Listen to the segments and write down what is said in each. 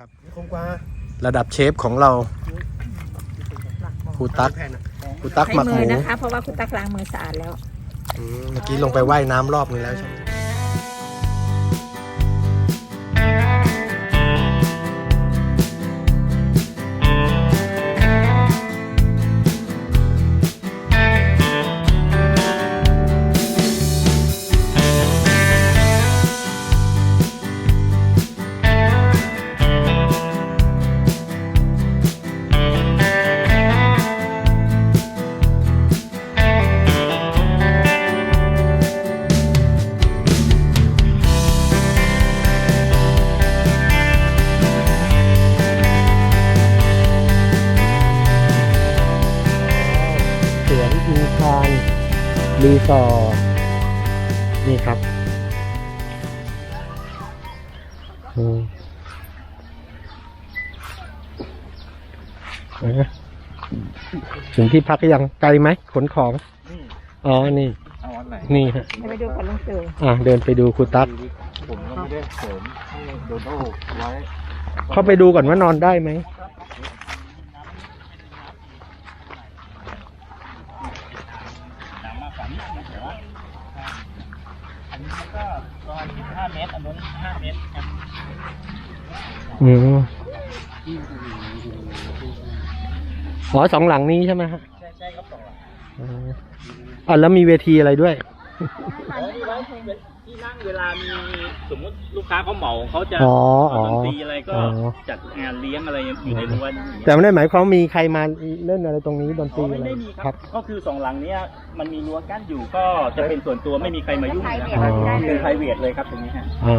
ครับคงกว่าระดับเชฟของเราครูตั๊กแผ่นอะครูตั๊กใช้หมักหมืมูอนะคะเพราะว่าคุณตักล้างมือสะอาดแล้วอืมเมื่อกี้ลงไปว่ายน้ำรอบนึงแล้วใช่ไหม รีสอร์ทนี่ครับอืมเอ๊ะถึงที่พักหรือยังไกลไหมขนของ อ๋อ นี่ เอาอันไหนนี่ฮะให้ไปดูกับลุงตู่อะเดินไปดูครูตั๊กผมก็ไม่ได้เสริมให้โดโด้ไว้ เข้าไปดูก่อนว่านอนได้ไหม อันนี้ก็ประมาณ5 เมตรอันนู้น5เมตรครับอืมอ๋อสองหลังนี้ใช่ไหมฮะใช่ใช่ครับสองหลังอ๋ออะแล้วมีเวทีอะไรด้วย อ๋อนี่ไว้ ที่นั่งเวลามีสมมติลูกค้าเขาเหมาเขาจะอ๋อเอาอ๋อดนตรีอะไรก็อ๋อ จัดงานเลี้ยงอะไรอยู่ในรั้วนี่อย่างเงี้ยแต่ไม่ได้หมายความมีใครมาเล่นอะไรตรงนี้ดนตอ๋รีอไม่อะไรได้มีคครัรับ บ ก็คือสองหลังเนี้ยมันมีรั้วกั้นอยู่ก็จะเป็นส่วนตัวไม่มีใครมายุ่งนะคอ๋รับอเป็นไพรเวทเลยครับตรงนี้ฮะอ๋อ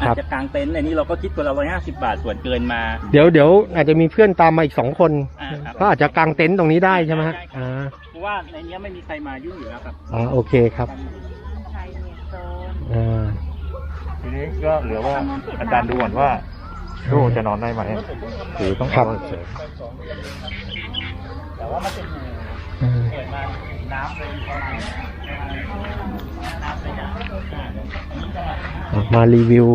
คอารัจบจะกางเต็นท์ในนี้เราก็คิดคนละร้อยห้าสิบบาทส่วนเกินมา เดี๋ยวเดี๋ยวอาจจะมีเพื่อนตามมาอีกสองคนอ่าครับก็อาจจะกางเต็นท์ตรงนี้ได้ใช่ไหมฮะได้ครับอ่าเพราะว่าในเนี้ยไม่มีใครมายุ่งอยู่แล้วครับอ่าโอเคครับไทยเนี่ยโซน อ่าทีนี้ก็เหลือว่าอาจารย์ดูก่อนว่าลูกจะนอนได้ไหมหรือต้องครับเอาเสริมแต่ว่ามันเป็นอืมเปิดมาน้ำเลยประมาณน้ำเลยนะอะมารีวิว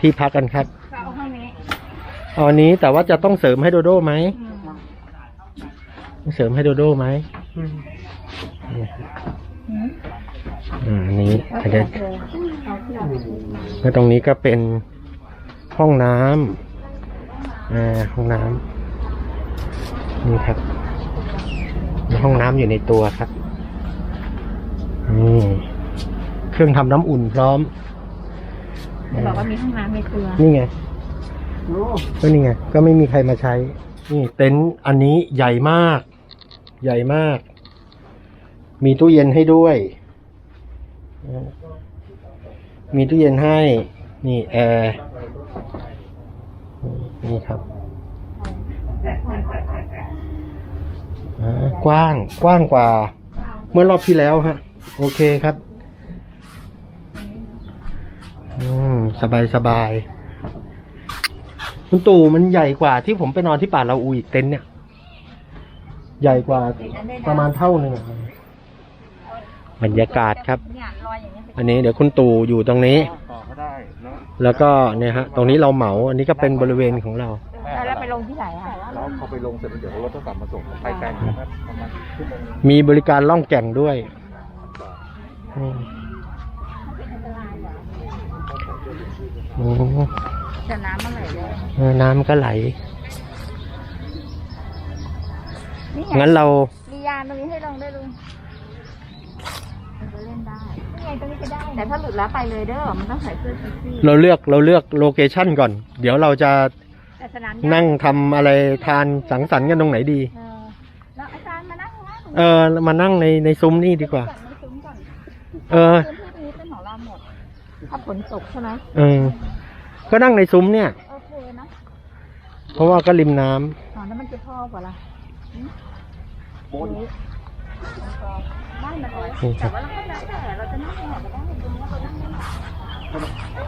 ที่พักกันครับก็เอาห้องนี้เอาอันนี้แต่ว่าจะต้องเสริมให้โดโด้ไหมเสริมให้โดโด้ไหม อืมอ่าอันนี้แล้วอาจแต่จะเธอเอาที่เราแล้วตรงนี้ก็เป็นห้องน้ำอ่าห้องน้ำนี่ครับมีห้องน้ำอยู่ในตัวครับนี่เครื่องทำน้ำอุ่นพร้อมจะบอกว่ามีห้องน้ำในตัวนี่ไงก็นี่ไงก็ไม่มีใครมาใช้ นี่เต็นท์อันนี้ใหญ่มาก ใหญ่มาก มีตู้เย็นให้ด้วย มีตู้เย็นให้ นี่แอร์นี่ครับอ่ากว้างกว้างกว่า เมื่อรอบที่แล้วฮะ โอเคครับอืมสบายสบายคุณตู่มันใหญ่กว่าที่ผมไปนอนที่ป่าลาอูอีกเต็นเนี่ย ใหญ่กว่าประมาณเท่าหนึ่งอะ บรรยากาศครับเนี่ยรอยอย่างเงี้ยอันนี้เดี๋ยวคุณตู่อยู่ตรงนี้ ต่อก็ได้แล้วแล้วก็เนี่ยฮะตรงนี้เราเหมา อันนี้ก็เป็นบริเวณของเรา แล้วไปลงที่ไหนอะแล้วพอไปลงเสร็จแล้วเดี๋ยวรถต้องกลับมาส่งไปไกลนะครับประมาณชั่วโมงมีบริการล่องแก่งด้วยอืมโอ้จะน้ำเมื่อไหร่เลยเออน้ำก็ไหล นี่ไงงั้นเรามียานตรงนี้ให้ลงได้ลุงมันจะ เล่นได้นี่ไงตรงนี้ก็ได้ แต่ถ้าหลุดแล้วไปเลยเด้อ มันต้องใส่เสื้อเซ็กซี่เราเลือกเราเลือกโลเคชั่นก่อน เดี๋ยวเราจะแต่สนามนั่งทำอะไรทานสังสรรค์กันตรงไหนดี เออแล้วอาจารย์มานั่งนั่งเออมานั่งในในซุ้มนี่ดีกว่าก่อนในซุ้มก่อนเออ พื้นที่ตรงนี้เป็นของเราหมด ถ้าฝนตกใช่ไหมเออ ก็นั่งในซุ้มเนี่ย โอเคนะเพราะว่าก็ริมน้ำอ๋อแล้วมันจะพอเปล่าล่ะบนไม่มั นร้อยนี่คแต่รับว่าเราก็แล้วแต่เราจะนั่งตรงไหนก็ได้ตรงนี้เรานั่งได้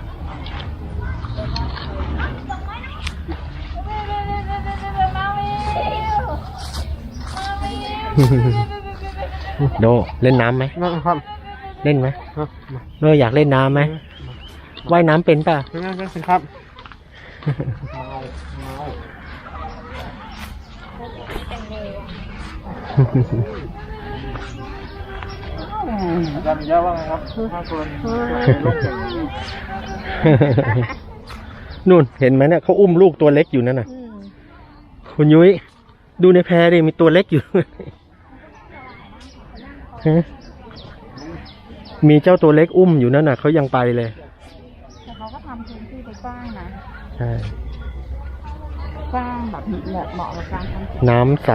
โดเล่นน้ำไหมนะครับเล่นไหมครับโดอยากเล่นน้ำไหมว่ายน้ำเป็นป่ะเป็นไงเป็นครับม อาจารย์มีย่าว่าไงครับถ้าคนลงอย่างนี้นู่นเห็นไหมเนี่ยเขาอุ้มลูกตัวเล็กอยู่นั่นน่ะ คุณยุ้ยดูในแพรดิมีตัวเล็กอยู่ฮะมีเจ้าตัวเล็กอุ้มอยู่นั่นน่ะเขายังไปเลยแต่เขาก็ทำพื้นที่ไปกว้างนะใช่กว้างแบบแบบเหมาะกับการทำกิจน้ำใส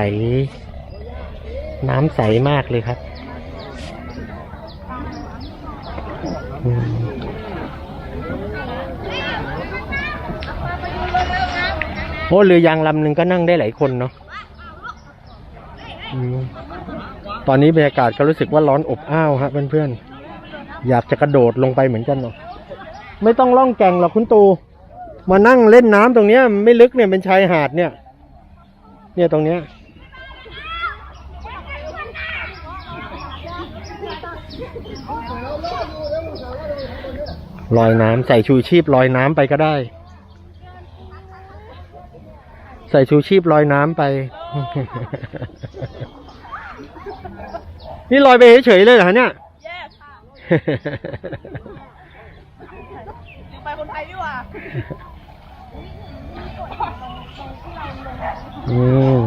น้ำใสมากเลยครับอืม โอ้เรือยางลำหนึ่งก็นั่งได้หลายคนเนาะอตอนนี้บรรยากาศก็รู้สึกว่าร้อนอบอ้าวฮะเพื่อนๆ อยากจะกระโดดลงไปเหมือนกันเนาะไม่ต้องล่องแก่งหรอกคุณตู มานั่งเล่นน้ำตรงเนี้ยไม่ลึกเนี่ยเป็นชายหาดเนี่ย เนี่ยตรงเนี้ย ลอยน้ำใส่ชูชีพลอยน้ำไปก็ได้ ใส่ชูชีพลอยน้ำไป นี่ลอยไปเฉยๆเลยเหรอเนี่ยแย่ค่ะไปคนไทยดีกว่าอืม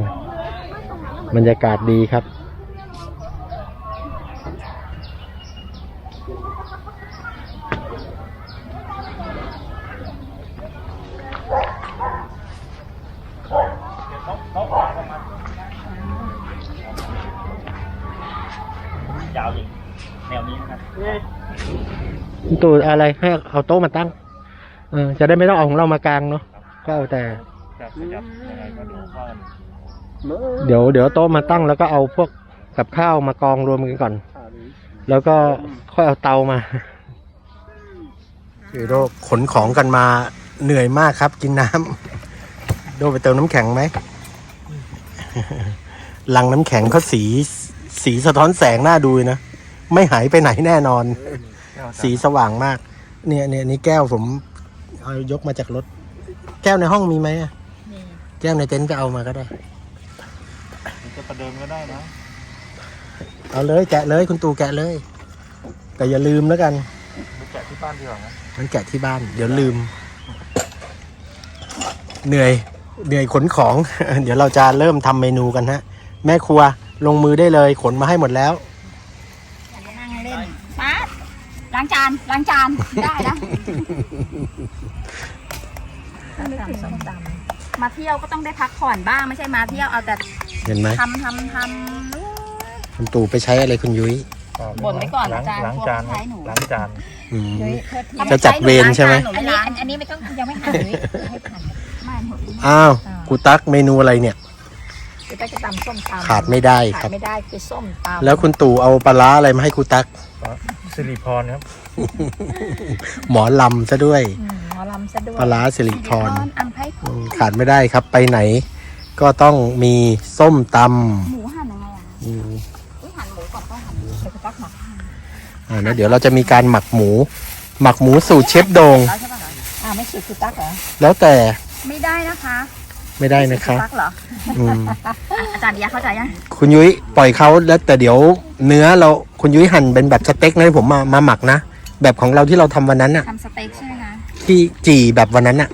บรรยากาศดีครับ ยาวอย่างแนวนี้นะครับตัวอะไรให้เอาโต๊ะมาตั้ง เออ จะได้ไม่ต้องเอาของเรามากางเนาะก็เอาแต่ จะขยับยังไงก็ดูว่าเดี๋ยวเดี๋ยวโต๊ะมาตั้งแล้วก็เอาพวกกับข้าวมากองรวมกันก่อน แล้วก็ค่อยเอาเตามาคือโดขนของกันมาเหนื่อยมากครับ กินน้ำโดไปเติมน้ำแข็งไหมลังน้ำแข็งเขาสี สีสะท้อนแสงน่าดูนะ ไม่หายไปไหนแน่นอน สีสว่างมาก เนี่ยเนี่ยนี่แก้วผมเอายกมาจากรถ แก้วในห้องมีไหมอะแก้วในเต็นท์ก็เอามาก็ได้ จะประเดิมก็ได้นะ เอาเลยแกะเลยคุณตู่แกะเลย แต่อย่าลืมแล้วกันไปแกะที่บ้านดีกว่านะมันแกะที่บ้าน เดี๋ยวลืม เหนื่อย เหนื่อยขนของ เดี๋ยวเราจะเริ่มทำเมนูกันฮะ แม่ครัว ลงมือได้เลยขนมาให้หมดแล้วนั่งเล่นป๊าดล้างจานล้างจานได้นะมาเที่ยวก็ต้องได้พักผ่อนบ้างไม่ใช่มาเที่ยวเอาแต่เห็นไหมทำทำทำคุณตู่ไปใช้อะไรคุณยุ้ยบ่นไว้ก่อนล้างอาจารย์ล้างจานกลัวใช้หนูล้างจานอืมยุ้ยจะจัดเวรใช่ไหมหนูไม่ล้างอันนี้ไม่ต้องยังไม่ทันยุ้ยให้ทันไม่หมดอ้าวกูตักเมนูอะไรเนี่ย คือไปจะตำส้มตำขาดไม่ได้คขารัดบ ไม่ได้คือส้มตำแล้วคุณตู่เอาปลาร้าอะไรมาให้กูตัก สิริพรครับ หมอลำซะด้วย อืมหมอลำซะด้วยปลาร้าสิริพร อัมไพ่อืมขาดไม่ได้ครับไปไหน ก็ต้องมีส้มตหมูหั่นยังไงอะำอืมอุ้ยหั่นหมูก่อนต้องหั่นหมูเดี๋ยวจะตักหมักอ่าแล้วเดี๋ยวเราจะมีการหมักหมู หมักหมูสูตรเชฟโดง แล้วใช่ป่ะคะอ่าไม่ฉีดคือตักเหรอแล้วแต่ไม่ได้นะคะ ไม่ได้นะคะตักเหรออืมอาจารย์เดียเข้าใจยังคุณยุ้ยปล่อยเขาแล้วแต่เดี๋ยวเนื้อเราคุณยุ้ยหั่นเป็นแบบสเต็กนะให้ผมมามาหมักนะ แบบของเราที่เราทำวันนั้นน่ะทำสเต็กใช่ไหมคะที่จี่แบบวันนั้นน่ะ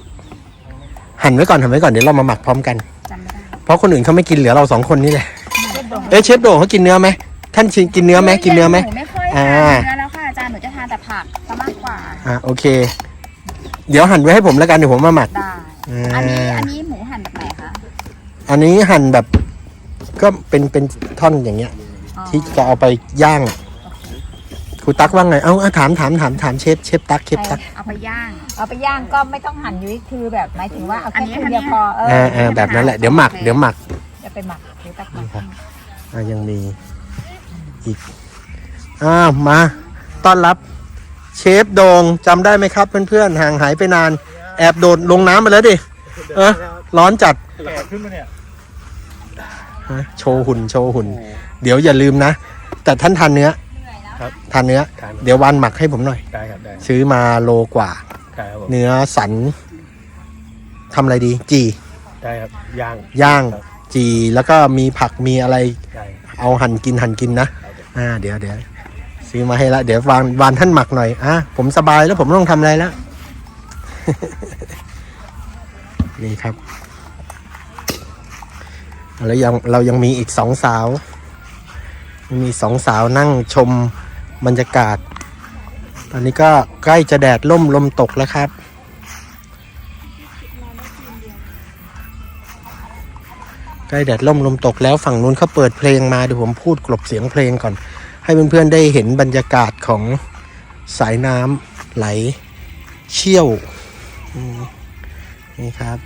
หั่นไว้ก่อนหั่นไว้ก่อนเดี๋ยวเรามาหมักพร้อมกัน จำไม่ได้เพราะคนอื่นเขาไม่กินเหลือเราสองคนนี่แหละเชฟโดงเอ๊ะเชฟโดงเขากินเนื้อไหมท่านชิกินเนื้อไหมกินเนื้อไหมนูไม่ค่อยอ่าทานเนื้อแล้วค่ะอาจารย์หนูจะทานแต่ผักซะมากกว่าอ่าโอเค เดี๋ยวหั่นไว้ให้ผมแล้วกันเดี๋ยวผมมาหมัก ได้ อ่า อันนี้อันนี้หมูหั่นแบบไหนคะ อันนี้หั่นแบบ ก็เป็นเป็นท่อนอย่างเงี้ยอ๋อที่จะเอาไปย่างครูตักว่าไง เอ้าเอาถามถามถามถามเชฟเชฟตักเชฟตักเอาไปย่าง เอาไปย่างก็ไม่ต้องหั่นยุ้ยคือแบบหมายถึงว่าเอาอันแค่นี้คืนเดียวพอเอเอออเออแบบนั้นแหละเดี๋ยวหมักเดี๋ยวหมักจะไปหมักหรือตักหมันี่กครับอะยังมีอีกอ้าวมาต้อนรับเชฟโดงจำได้ไหมครับ เพื่อนๆห่างหายไปนาน แอบโดดลงน้ำไปแล้วดิเออร้อนจัดแกะขึ้นมาเนี่ย ฮะโชว์หุ่นโชว์หุ่น เดี๋ยวอย่าลืมนะ แต่ท่านทานเนื้อครับทานเนื้อเดี๋ยววันหมักให้ผมหน่อย ได้ครับได้ซื้อมาโลกว่า ได้ครับผมเนื้อสันทำอะไรดี จีใช่ครับย่างย่างจีแล้วก็มีผักมีอะไรใช่เอาหั่นกินหั่นกินนะ อ่า เดี๋ยวเดี๋ยวซื้อมาให้ละ เดี๋ยววานวานท่านหมักหน่อย อะ ผมสบายแล้วผมไม่ต้องทำอะไรแล้ว นี่ครับ แล้วยังเรายังมีอีกสองสาว มีสองสาวนั่งชมบรรยากาศ ตอนนี้ก็ใกล้จะแดดล่มลมตกแล้วครับ ใกล้แดดล่มลมตกแล้วฝั่งนู้นเขาเปิดเพลงมาเดี๋ยวผมพูดกลบเสียงเพลงก่อน ให้เพื่อนๆได้เห็นบรรยากาศของสายน้ำไหลเชี่ยวนี่ครับ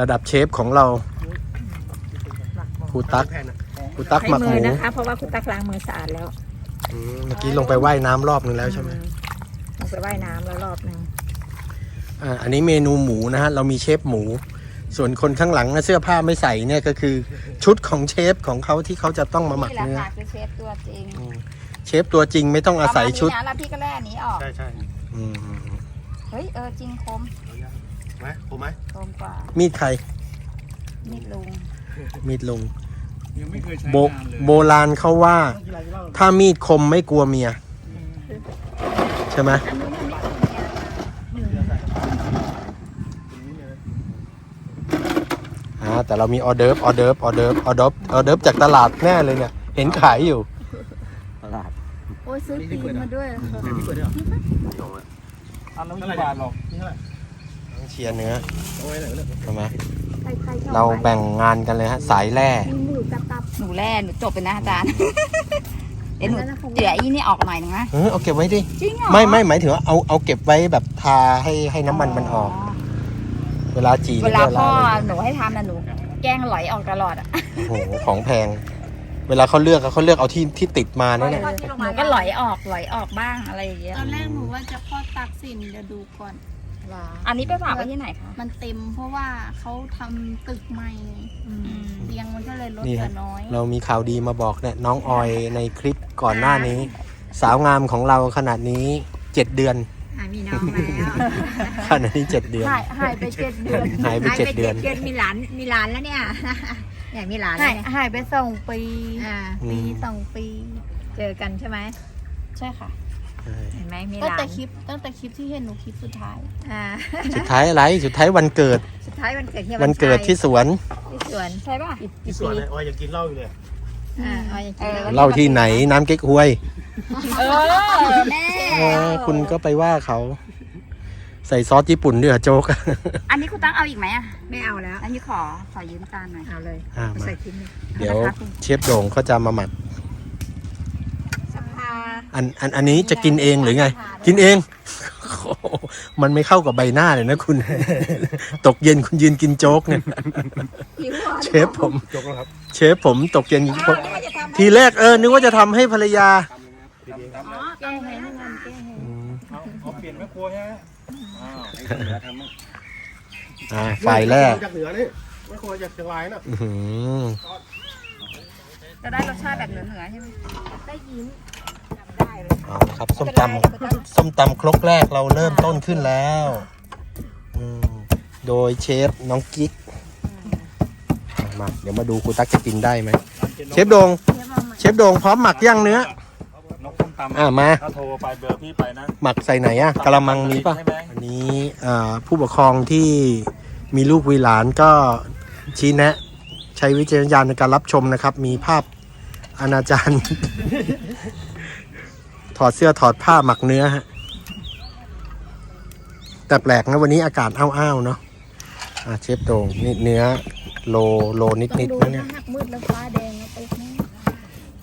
ระดับเชฟของเราครูตักครูตักหมักหมืมูอนะคะ เพราะว่าคุณตักล้างมือสะอาดแล้วอืมเมื่อกี้ลงไปว่ายน้ำรอบนึงแล้วใช่ไหมลงไปว่ายน้ำแล้วรอบหนึ่งอ่าอันนี้เมนูหมูนะฮะ เรามีเชฟหมู ส่วนคนข้างหลังนะเสื้อผ้าไม่ใส่เนี่ยก็คือชุดของเชฟของเขาที่เขาจะต้องมาหมักนี่แหละเนื้อค่ะคือเชฟตัวจริงอืมเชฟตัวจริงไม่ต้องอาศัยชุดประมาณนี้นะแล้วพี่ก็แล่อันนี้ออก ใช่ใช่อืมเฮ้ยเออจริงคม ไหมผมไหมคมกว่ามีดใคร มีดลุงมีดลุง ยังไม่เคยใช้โบโบราณเขาว่า ถ้ามีดคมไม่กลัวเมีย ใช่ไหมอันนี้มันไม่คมเนี่ยอ่าแต่เรามีออเดิร์ฟออเดิร์ฟออเดิร์ฟออเดิร์ฟออเดิร์ฟจากตลาดแน่เลยเนี่ย เห็นขายอยู่โอ้ยซื้อปีนมาด้วย อันละไม่กี่บาทหรอกนี่เท่าไหร่ ต้องเชียร์เนื้อเอาไว้ไหนวะเนี่ยใช่ไหมใครใครชอบเราแบ่งงานกันเลยฮะ สายแร่มีหมูกับตับ หนูแล่หนูจบเป็นนะอาจารย์ เดี๋ยวหนูเดี๋ยวอีนี่ออกหน่อยหนึงนะเออเอาเก็บไว้ดิ จริงเหรอไม่ไม่หมายถึงว่าเอาเอาเก็บไว้แบบทาให้ให้น้ำมันมันออก เวลาจีเวลาหรืพ่ออะไรหนูให้ทำนะหนู แกล้งไหลออกตลอดอะโอ้โหของแพง เวลาเขาเลือกอะเขาเลือกเอาที่ที่ติดมานั่นแหละหนูก็ไหลออกไหลออกบ้างอะไรอย่างเงี้ยตอนแรกหนูว่าจะคลอดตักสินเดี๋ยวดูก่อน อันนี้ไปฝากไว้ที่ไหนคะ มันเต็มเพราะว่าเขาทำตึกใหม่เตียงมันก็เลยลดนี่เหลืฮะอน้อย เรามีข่าวดีมาบอกเนี่ยน้องออยในคลิปก่อนหน้านี้ สาวงามของเราขนาดนี้เจ็ดเดือนอะมีน้องแล้วขนาดนี้เจ็ดเดือน หายหายไปเจ็ดเดือนหายไปเจ็ดเดือนเดือนมีหลานมีหลานแล้วเนี่ย เนี่ยมีหลานหาแล้วยเนี่ยหายไปสองปี อ่าอืปีมสองปี เจอกันใช่ไหมใช่ค่ะใช่ เห็นไหมมีหตั้งลานแต่คลิปตั้งแต่คลิปที่เห็นหนูคลิปสุดท้าย อ่า สุดท้ายอะไรสุดท้ายวันเกิด สุดท้ายวันเกิดที่วันเกิดที่สวน ที่สวนใช่ป่ะที่สวนเลยออยยังกินเหล้าอยู่เลยอ่าเอาอย่างนี้เออเล่าที่ไหนน้ำเก๊กฮวยเออแม่เออคุณก็ไปว่าเขา ใส่ซอสญี่ปุ่นด้วยเหรอโจ๊กอันนี้คุณตั้งเอาอีกไหมอะ ไม่เอาแล้ว อันนี้ขอขอยืมตาลหน่อยเอาเลย อ่าเอามาใส่ทิ้งเลยเดี๋ยวเชฟโด่งเขาจะมาหมักสภา อันอันอันนี้จะกินเองหรือไง กินเองโอ้โหมันไม่เข้ากับใบหน้าเลยนะคุณ ตกเย็นคุณยืนกินโจ๊กเนี่ย หิวเหรอเชฟผมจบแล้วครับเชฟผมตกเย็นผมทีแรกเออนึกว่าจะทำให้ภรรยาแก้ให้เงินแก้ให้อืมเอาเอาเปลี่ยนแม่ครัวใช่ไหมอ้าวให้เหลือทำมั่งอ่าฝ่ายแรกจากเหนือนี่แม่ครัวจากเชียงรายน่ะอื้อหือจะได้รสชาติแบบเหนือๆใช่ไหมได้ยิ้มจำได้ เลยเอาละครับส้มตำส้มตำครกแรกเราเริ่มต้นขึ้นแล้วอืมโดยเชฟน้องกิ๊กอะมาเดี๋ยวมาดูครูตั๊กจะกินได้ไหมเชฟโดง เชฟโดงพร้อมหมักย่างเนื้อน้องส้มตำอ่ามา ถ้าโทรไปเบอร์พี่ไปนะหมักใส่ไหนอะกะละมังมีปะใช่ไหมอันนี้อ่าผู้ปกครองที่มีลูกวีหลานก็ชี้แนะ ใช้วิจารณญาณในการรับชมนะครับ มีภาพอนาจารถ อดเสื้อถอดผ้าหมักเนื้อฮะ แต่แปลกนะวันนี้อากาศอ้าวๆเนาะอ่าเชฟโด่งนี่เนื้อโลโลนิดต้องๆดูนะเนี่นะยหักมืดแล้วฟ้าแดงแล้วไปนี่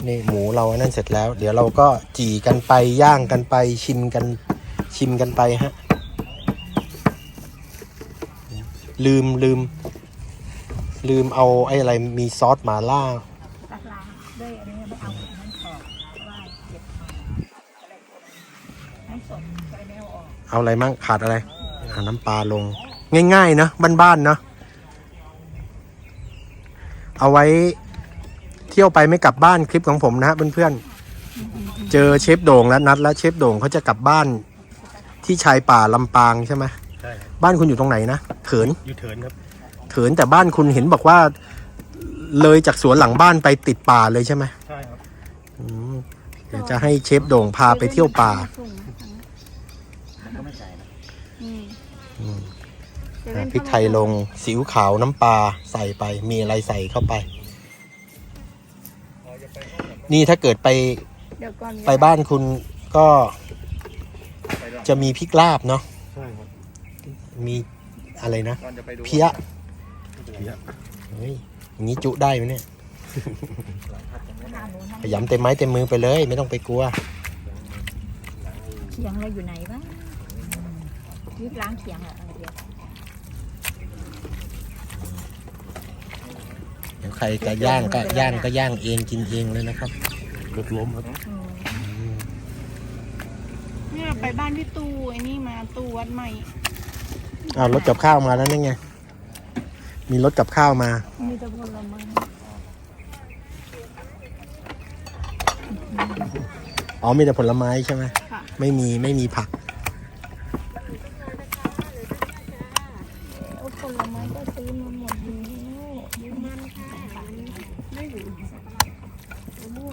นี่หมูเราอันนั่นเสร็จแล้ว เดี๋ยวเราก็จี่กันไปย่างกันไปชิมกันชิมกันไปฮะ ลืมลืม ลืมเอาไอ้อะไรมีซอสหมาล่า ตักล้างด้วยอันนี้ไม่เอาอันนั้นขอบเพราะว่าเจ็บมาอะไรให้สดไปแนวออก เอาอะไรมั่งขาดอะไรเอาน้ำปลาลง ง่ายๆนะบ้านๆเนาะเอาไว้เที่ยวไปไม่กลับบ้านคลิปของผมนะฮะเพื่อนๆเจอเชฟโด่งแล้วนัดแล้วเชฟโด่งเขาจะกลับบ้านที่ชายป่าลำปางใช่ไหมใช่บ้านคุณอยู่ตรงไหนนะเถินยูเทิร์นครับ เถินแต่บ้านคุณเห็นบอกว่า เลยจากสวนหลังบ้านไปติดป่าเลยใช่ไหมใช่ครับ อืมเดี๋ยวจะให้เชฟโด่งพาไปเที่ยวป่า ก็ไม่ใช่นะ อืม อืม อะพริกไทยลงสีอิ๊วขาวน้ำปลาใส่ไป มีอะไรใส่เข้าไป นี่ถ้าเกิดไปเดี๋ยวก่อนไปบ้านคุณก็ไปหลังจะมีพริกลาบเนาะใช่ครับมีอะไรนะก่อนจะไปดูเพี้ยเพี้ยเฮ้ยอย่างนี้จุได้ไหมเนี่ยขยำเต็มไม้เต็มมือไปเลย ไม่ต้องไปกลัว เขียงเราอยู่ไหนวะยึดล้างเขียงเหรอเดียว เดี๋ยวใครจะย่างก็ย่างก็ย่างเองกินเองเลยนะครับรถล้มครับเนี่ยไปบ้านพี่ตูไอ้นี่มาตูวัดใหม่อ้าวรถกับข้าวมาแล้วนี่ไง มีรถกับข้าวมา มีแต่ผลไม้อ๋อมีแต่ผลไม้ใช่ไหม ค่ะ ไม่มีไม่มีผัก เอาผลไม้ก็ซื้อมาหมด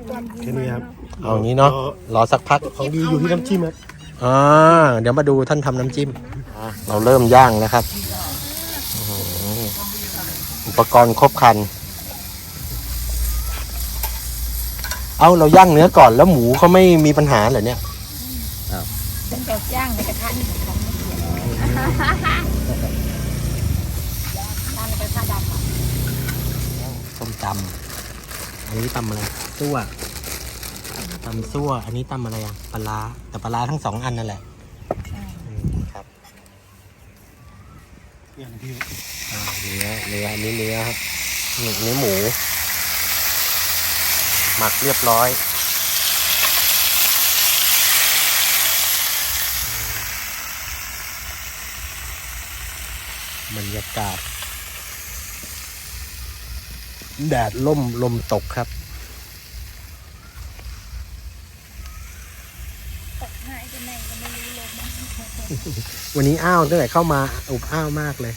แล้ว แค่นี้ครับ เอาอย่างนี้เนาะรอสักพักของดีอยู่ที่น้ำจิ้มครับอ่าเดี๋ยวมาดูท่านทำน้ำจิ้ม เราเริ่มย่างแล้วครับอื้อหืออุปกรณ์ครบครัน เอาเราย่างเนื้อก่อนแล้วหมูเขาไม่มีปัญหาเหรอเนี่ยฉันจะย่างในกระทะนี่ของมันเขียงย่างในกระทะดำอะส้มตำอันนี้ตำอะไรซั่ว ตำซั่ว อันนี้ตำอะไรอะปลาร้าแต่ปลาร้าทั้งสองอันนั่นแหละอืมครับเนี่ยพี่อ่าเนื้อเนื้ออันนี้เนื้อครับหนึ่งเนื้อหมู หมักเรียบร้อยบรรยากาศแดดล่มลมตกครับ ตกหายไปไหนก็ไม่รู้เลยนะ วันนี้อ้าวตั้งแต่เข้ามาอุบอ้าวมากเลย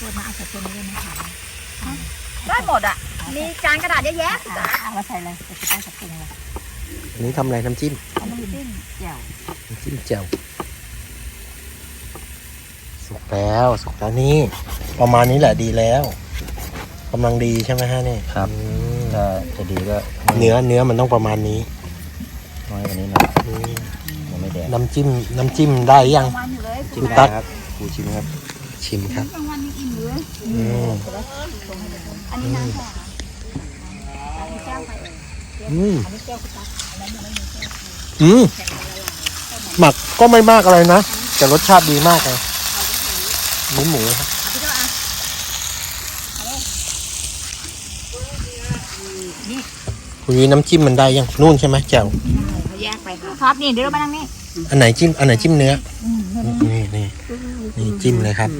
ตัวมาเอาใส่ตัวนี้ด้วยนะคะได้หมดอะ มีจานกระดาษเยอะแยะอ่าเอามาใส่เลยจะได้สักปรุงเลยอันนี้ทำอะไรน้ำจิ้มเอาน้ำจิ้มเจียวน้ำจิ้มแจ่วสุกแล้วสุกแล้วนี่ ประมาณนี้แหละดีแล้วกำลังดีใช่ไหมฮะนี่ครับ อืม ถ้าจะดีก็เนื้อเนื้อมันต้องประมาณนี้น้อยกว่านี้หน่อยอืมยังไม่แดงน้ำจิ้มน้ำจิ้มได้ยัง วันอยู่เลยคุณตั๊กครับกูชิมครับชิมครับกลางวันยังอิ่มเลยอืมอันนี้น้ำค่ะอืมอืมหมักก็ไม่มากอะไรนะแต่รสชาติดีมากเลยหมูหมูครับ คุณวีน้ำจิ้มมันได้ยังนู่นใช่ไหมแจ่วเขาแยกไปค่ะครับนี่เดี๋ยวเรามานั่งนี่อันไหนจิ้มอันไหนจิ้มเนื้ออนี่นี่นี่จิ้มเลยครับ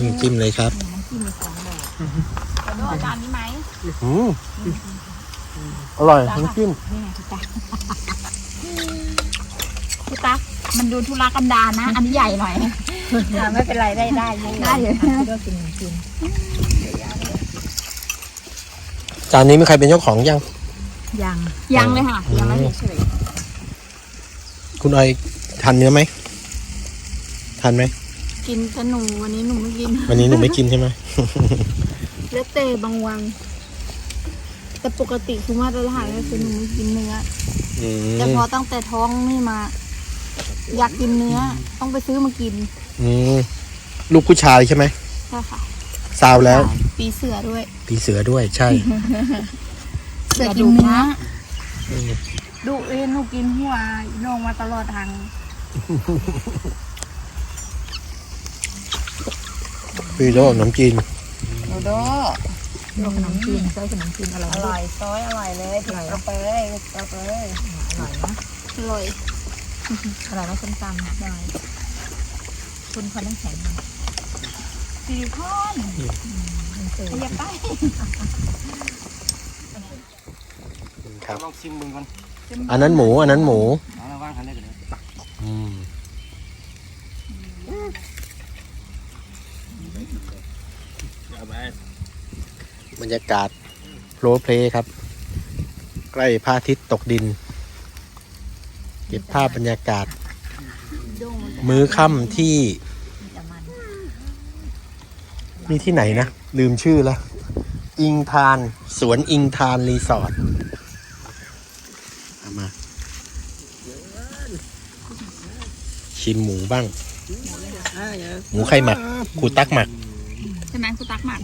นี่จิ้มเลยครับดูอาจารย์นี้ไหมอืมอร่อยน้ำจิ้มพี่ตั๊กมันดูธุระกันดารนะ อันนี้ใหญ่หน่อยไม่เป็นไรได้ได้เยอะได้อยู่ก็กินกิน จานนี้มีใครเป็นเจ้าของยัง ยังยังเลยค่ะ ยังไม่เฉยคุณออยทานเนื้อไหมทานไหม กินแต่หนูวันนี้หนูไม่กิน วันนี้หนูไม่กินใช่ไหมแล้วแต่บางวัน แต่ปกติคือมาตรฐานก็คือหนูไม่กินเนื้ออืแต่มพอตั้งแต่ท้องนี่มา อยากกินเนื้อ ต้องไปซื้อมากิน อืมลูกผู้ชายใช่ไหมใช่ค่ะ ซาวแล้ว ปีเสือด้วย ปีเสือด้วยใช่ เสือกินเนื้ออืมดูเอ็นหนูกินหัวน้องมาตลอดทางพี่โดน้ำจีนโดโดลงขนมจีนใส่ขนมจีนอร่อยอร่อยซอยอร่อยเลยถูกเอาไปเลยเอาไปเลยอร่อยนะอร่อยอร่อยนะส้มตำอร่อยคุณคนน้ำแข็งซิลิคอน ขยับไปครับลองชิมมึงก่อนอันนั้นหมู อันนั้นหมูเอาละว่างทันได้กันเลยอืมเอาไปบรรยากาศโพลเพลครับ ใกล้พระอาทิตย์ตกดิน เก็บภาพบรรยากาศ มื้อค่ำที่นี่ที่ไหนนะ ลืมชื่อแล้ว อิงทาน สวนอิงทานรีสอร์ทเอามาชิมหมูบ้าง หมูไข่หมักครูตักหมักใช่ไหมคุณตักหมัก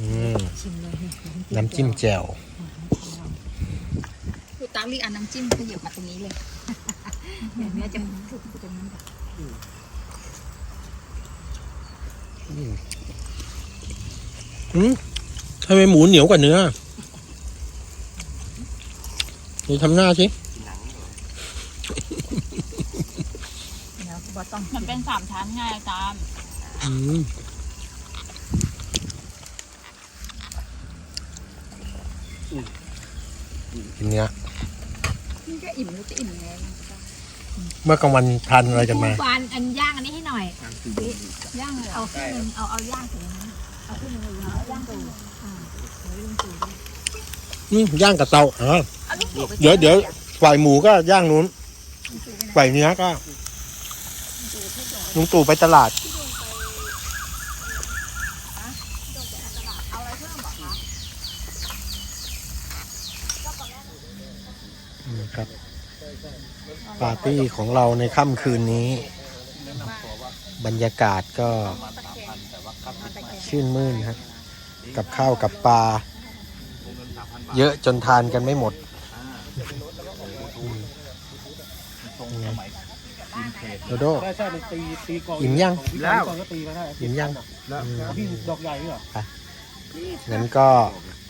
อืมน้ำจิ้มแจ่วคุณตักรีกอันน้ำจิ้มขยับมาตรงนี้เลยเดี๋ยวเนื้อจะถูกตรงนั้น อืมทำไมหมูเหนียวกว่าเนื้อดูทำหน้าสิเดี๋ยวบอต้องมันเป็นสามชั้นไงอาจารย์อืมกินเนื้อนี่ก็อิ่มหรือจะอิ่มไง เมื่อกลางวันทานอะไรกันมาวานอันย่างอันนี้ให้หน่อยย่างเลยเหรเอาอขึ้นหนึ่งเอาเอาย่างถึงนะเอาขึ้นหนึ่งเลยเอาย่างตูอ่าเดี๋ยวลุงตู่อืมย่างกับเตาอ๋อเอาลูกตู่ไปเดี๋ยวเดี๋ยวฝ่ายหมูก็ย่างนู้นฝ่ายเนื้อก็ลุงตู่ไปตลาด อืมครับ ปาร์ตี้ของเราในค่ำคืนนี้ บรรยากาศก็ชื่นมื่นครับกับข้าวกับปลา เยอะจนทานกันไม่หมดโดโดใช่ใช่มันตีตีกองอิ่มยังแล้วก็ตีมาได้อิ่มยังแล้วพี่ดอกใหญ่เหรองั้นก็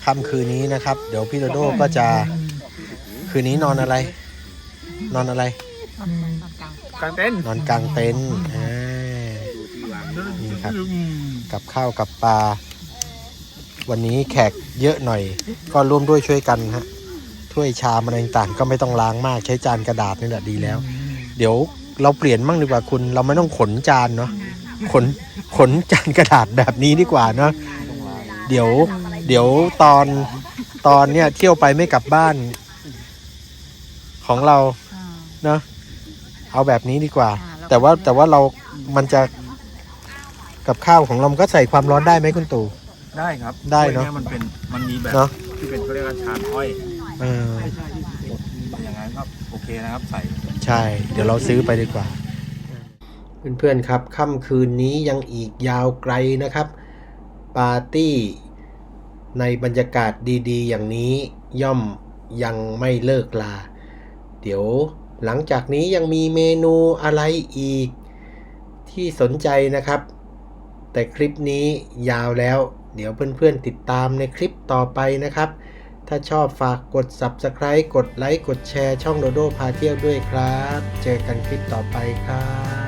ค่ำคืนนี้นะครับ เดี๋ยวพี่โดโดก็จะคืนนี้นอนอะไร นอนอะไรกางเต็นท์นอนกลางเต็นท์อ่านี่ครับ กับข้าวกับปลา วันนี้แขกเยอะหน่อย ก็ร่วมด้วยช่วยกันฮะ ถ้วยชามอะไรต่างๆ ก็ไม่ต้องล้างมากใช้จานกระดาษนี่แหละดีแล้ว เดี๋ยวเราเปลี่ยนมั่งดีกว่าคุณ เราไม่ต้องขนจานเนาะ ขน ขนจานกระดาษแบบนี้ดีกว่าเนาะ เดี๋ยว เดี๋ยวตอน ตอนเนี่ยเที่ยวไปไม่กลับบ้าน ของเรา เนาะเอาแบบนี้ดีกว่า แต่ว่าแต่ว่าเรามันจะกับข้าวของเรามันก็ใส่ความร้อนได้ไหมคุณตู่ ได้ครับได้เนอะถ้วยมันเป็นมันมีแบบเนาะที่เป็นเขาเรียกว่าชานอ้อยเอออย่างนั้นครับโอเคนะครับใส่ ใช่ เดี๋ยวเราซื้อไปดีกว่า เพื่อนๆครับค่ำคืนนี้ยังอีกยาวไกลนะครับ ปาร์ตี้ในบรรยากาศดีๆ อย่างนี้ย่อมยังไม่เลิกลา เดี๋ยว หลังจากนี้ยังมีเมนูอะไรอีกที่สนใจนะครับ แต่คลิปนี้ยาวแล้ว เดี๋ยวเพื่อนๆติดตามในคลิปต่อไปนะครับ ถ้าชอบฝากกด Subscribe กดไลค์กดแชร์ช่องโดโดพาเที่ยวด้วยครับ เจอกันคลิปต่อไปครับ